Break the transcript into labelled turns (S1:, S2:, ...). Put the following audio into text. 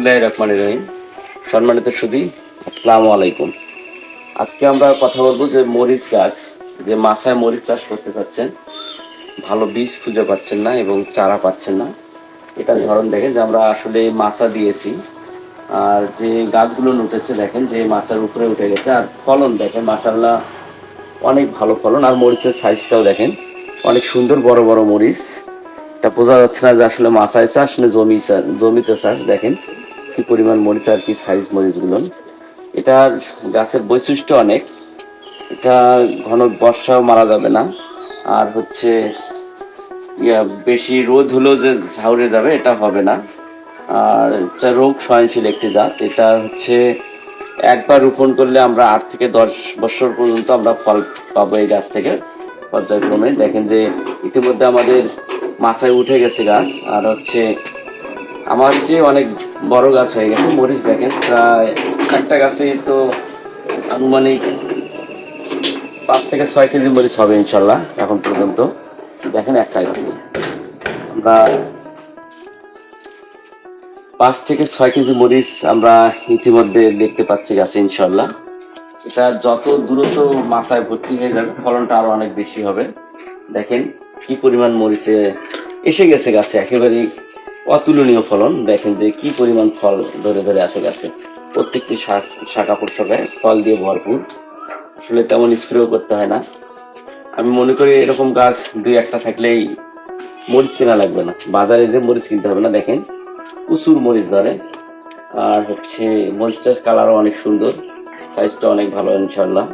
S1: বিসমুল্লাহ রহমান রহিম। সম্মানিত সুদী আসসালামু আলাইকুম। আজকে আমরা কথা বলব যে মরিচ গাছ, যে মাছায় মরিচ চাষ করতে চাচ্ছেন, ভালো বীজ খুঁজে পাচ্ছেন না এবং চারা পাচ্ছেন না। এটা ধরন দেখেন যে আমরা আসলে মাচা দিয়েছি। আর যে গাছগুলো উঠেছে দেখেন যে মাচার উপরে উঠে গেছে। আর ফলন দেখেন মাসাল্লাহ অনেক ভালো ফলন। আর মরিচের সাইজটাও দেখেন, অনেক সুন্দর বড় বড় মরিচ। এটা বোঝা যাচ্ছে না যে আসলে মাছায় চাষ না জমি জমিতে চাষ, দেখেন। কি পরিমাণ মরিচ আর কি সাইজ মরিচগুলো। এটার গাছের বৈশিষ্ট্য অনেক। এটা ঘন বর্ষাও মারা যাবে না। আর হচ্ছে, ইয়া, বেশি রোদ হলেও যে ঝাউরে যাবে, এটা হবে না। আর এটা রোগ সহনশীল একটি জাত। এটা হচ্ছে, একবার রোপণ করলে আমরা আট থেকে দশ বছর পর্যন্ত আমরা ফল পাবো এই গাছ থেকে পর্যায়ক্রমে। দেখেন যে ইতিমধ্যে আমাদের মাথায় উঠে গেছে গাছ। আর হচ্ছে আমার চেয়ে অনেক বড় গাছ হয়ে গেছে, মরিচ দেখেন। প্রায় একটা গাছে তো আনুমানিক পাঁচ থেকে ছয় কেজি মরিচ হবে ইনশাল্লাহ এখন পর্যন্ত। দেখেন একটা গাছে। আমরা পাঁচ থেকে ছয় কেজি মরিচ আমরা ইতিমধ্যে দেখতে পাচ্ছি গাছে ইনশাল্লাহ। এটা যত দ্রুত মাছায় ভর্তি হয়ে যাবে, ফলনটা আরও অনেক বেশি হবে। দেখেন কি পরিমাণ মরিচে এসে গেছে গাছে, একেবারেই অতুলনীয় ফলন। দেখেন যে কি পরিমাণ ফল ধরে ধরে আছে গাছে। প্রত্যেকটি শাক, শাখা পোশাকায় ফল দিয়ে ভরপুর। আসলে তেমন স্প্রেও করতে হয় না। আমি মনে করি এরকম গাছ দুই একটা থাকলেই মরিচ কেনা লাগবে না। বাজারে যে মরিচ কিনতে হবে না, দেখেন। প্রচুর মরিচ ধরে। আর হচ্ছে মরিচটার কালারও অনেক সুন্দর। সাইজটা অনেক ভালো ইনশাল্লাহ